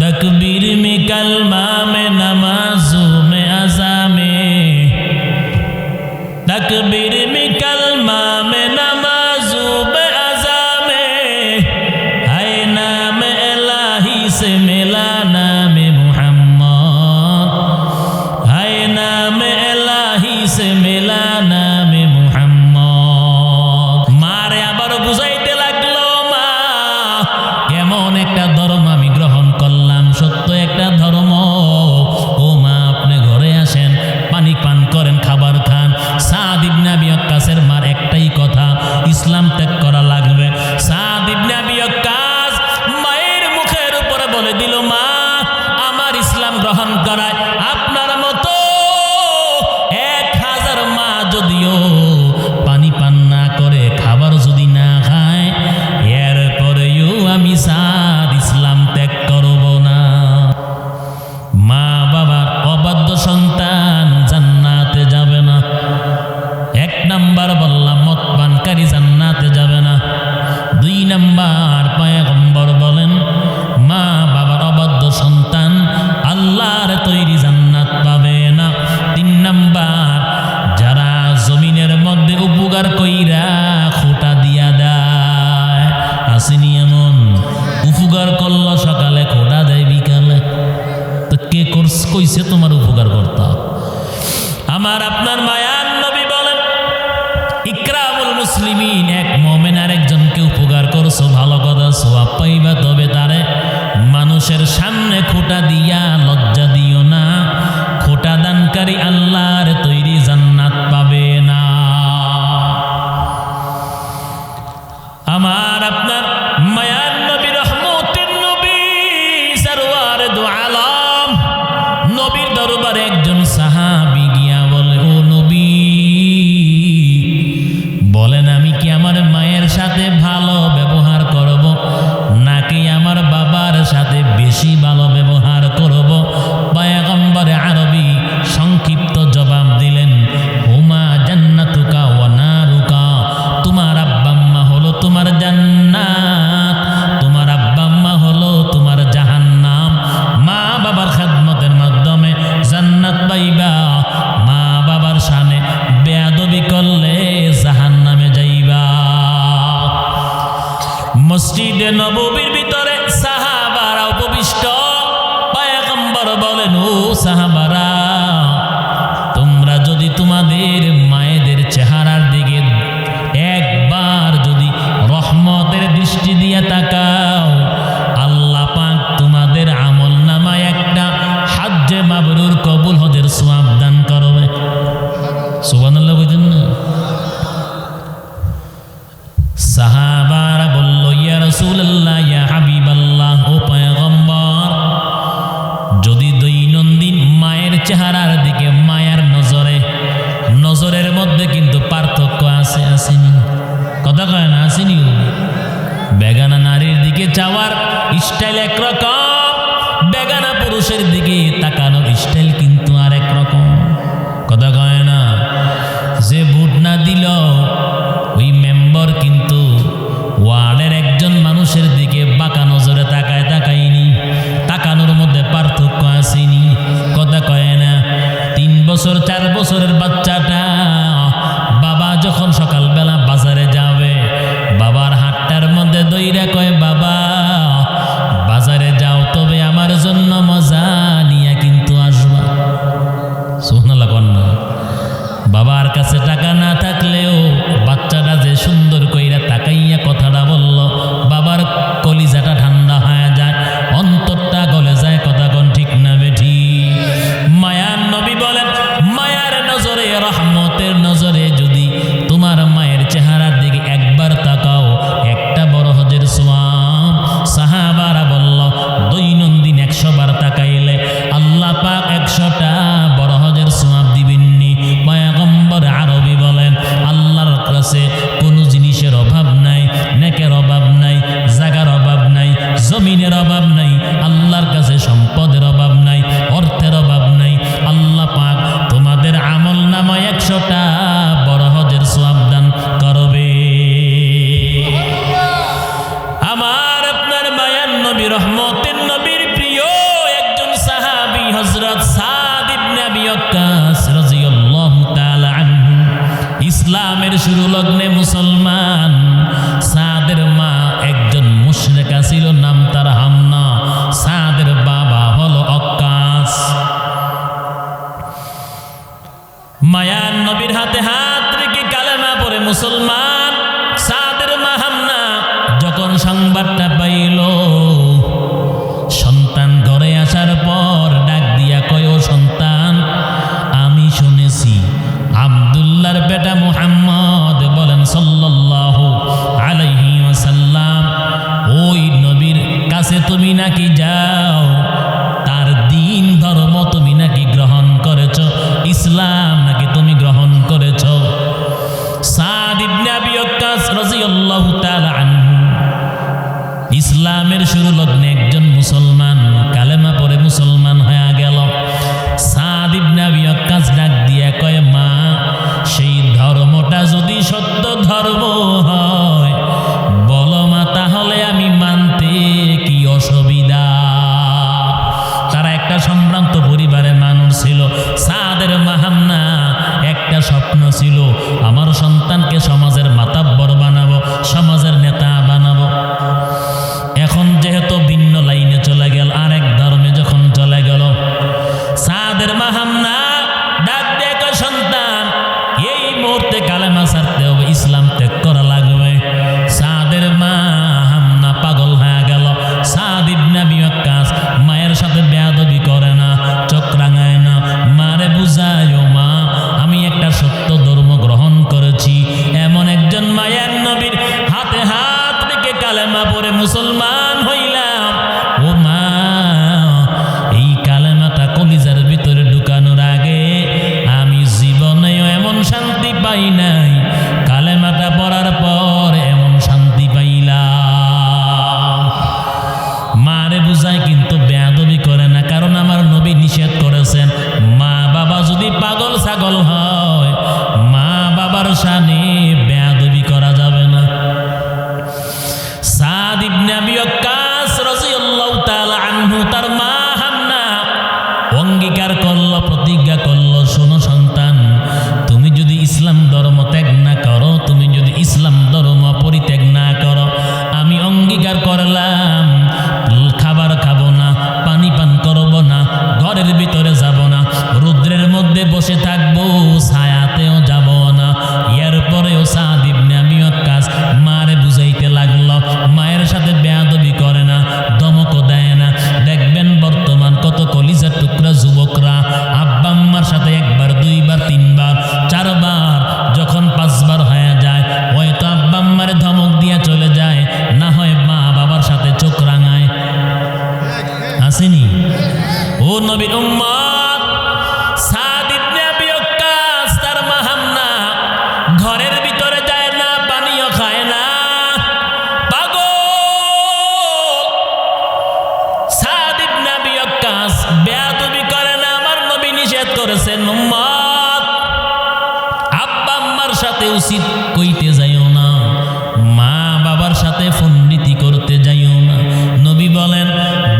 तकबीर में कलमा में नमाजों में अजा में तकबीर তাড়াতাড়ি আল্লাহর তৈরি জান্নাত পাবে না। আমার আপনার মায়ার নবী, রহমতের নবী সরওয়ার দু আলম, নবীর দরবার একজন সাহাবি গিয়া বলে, ও নবী, বলেন আমি কি আমার মায়ের সাথে ভালো ব্যবহার করব? নাকি আমার বাবার সাথে বেশি ভালো মসজিদে নববীর ভিতরে जावर स्टाइल एक रकम রহমতের নবীর প্রিয় একজন সাহাবি হজরত সাদ ইবনে আবি ওয়াক্কাস রাদিয়াল্লাহু তাআলা আনহু। ইসলামের শুরু লগ্নে মুসলমান উচিত কইতে যাইও না। মা বাবার সাথে ফন্ডিতি করতে যাইও না। নবী বলেন,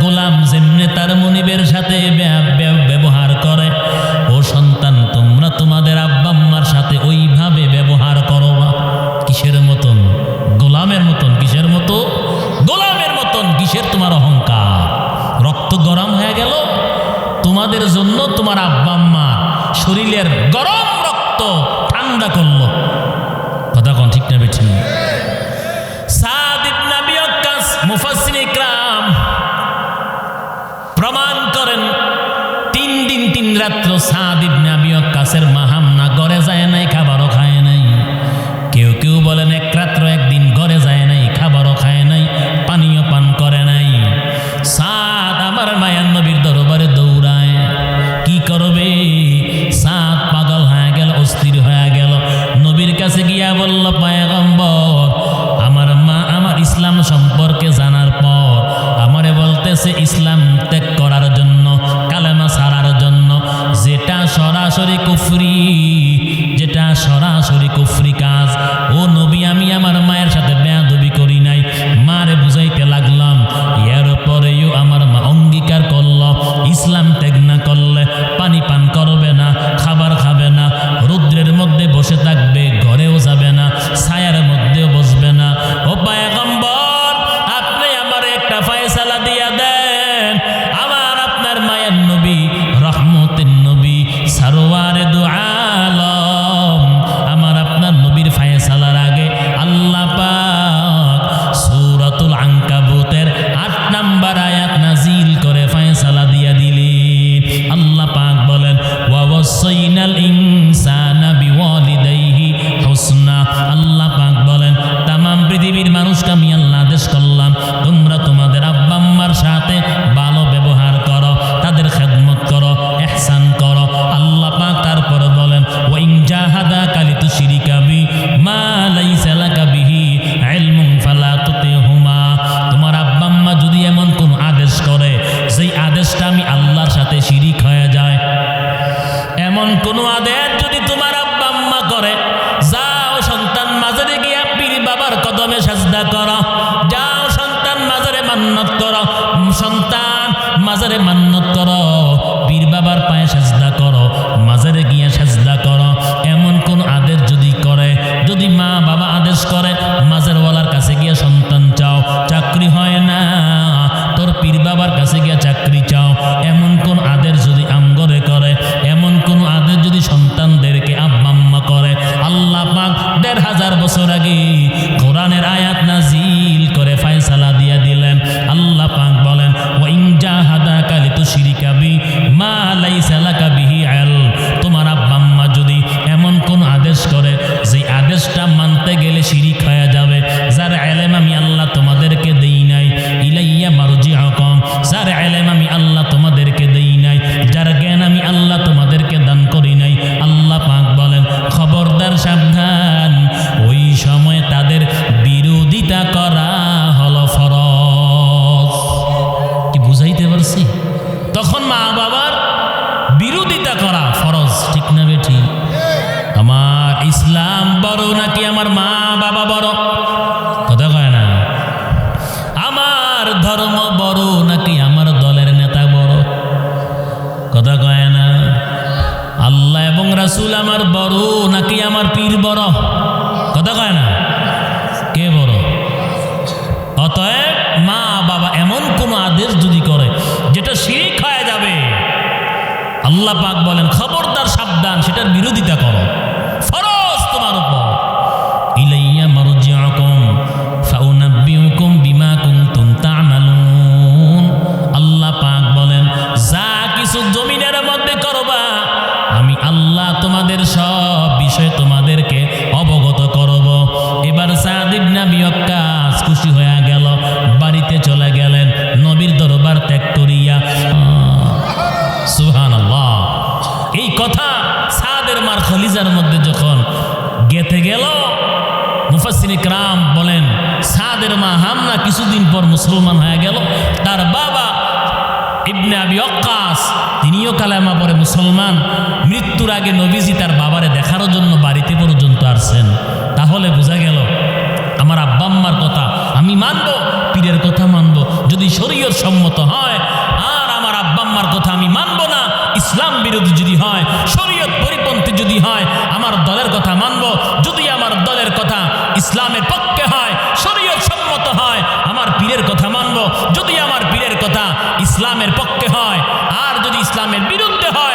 গোলাম যেমনে তার মনিবের সাথে ব্যবহার করে, ও সন্তান, তোমরা তোমাদের আব্বা আম্মার সাথে ওইভাবে ব্যবহার করো বা কিসের মতন? গোলামের মতন কিসের মতো? গোলামের মতন কিসের তোমার অহংকার? রক্ত গরম হয়ে গেল? তোমাদের জন্য তোমার আব্বা আম্মা শরীরের গরম রক্ত ঠান্ডা করল কথা কন ঠিক না বেঠিক প্রমাণ করেন, তিন দিন তিন রাত্র সাদ ইবনে সন্তান মাঝারে তখন মা বাবার বিরোধিতা করা ফরজ, ঠিক না বেঠি? আমার ইসলাম বড় নাকি আমার মা বাবা বড়? কথা কয় না? আমার ধর্ম বড় নাকি আমার দলের নেতা বড়? কথা কয় না? আল্লাহ এবং রাসূল আমার বড় নাকি আমার পীর বড়? কথা কয় না? কে বড়? অতএব মা বাবা এমন কোনো আদেশ যদি আল্লাহ পাক বলেন খবরদার সাবধান সেটার বিরোধিতা করো। মুসলমান হয়ে গেল। তার বাবা ইবনে আবি অক্কাস তিনিও কালেমা পরে মুসলমান। মৃত্যুর আগে নবীজি তার বাবারে দেখার জন্য বাড়িতে পর্যন্ত আসছেন। তাহলে বোঝা গেল, আমার আব্বাম্মার কথা আমি মানব, পীরের কথা মানব। যদি শরীয়ত সম্মত হয়, আর আমার আব্বাম্মার কথা আমি মানব না, ইসলাম বিরোধী যদি হয়, শরীয়ত পরিপন্থী যদি হয়, আমার দলের কথা মানব। যদি আমার দলের কথা ইসলামের পক্ষে হয় শরীয়ত সম্মত হয় আমার পীরের কথা মানবো, যদি আমার পীরের কথা ইসলামের পক্ষে হয়, আর যদি ইসলামের বিরুদ্ধে হয়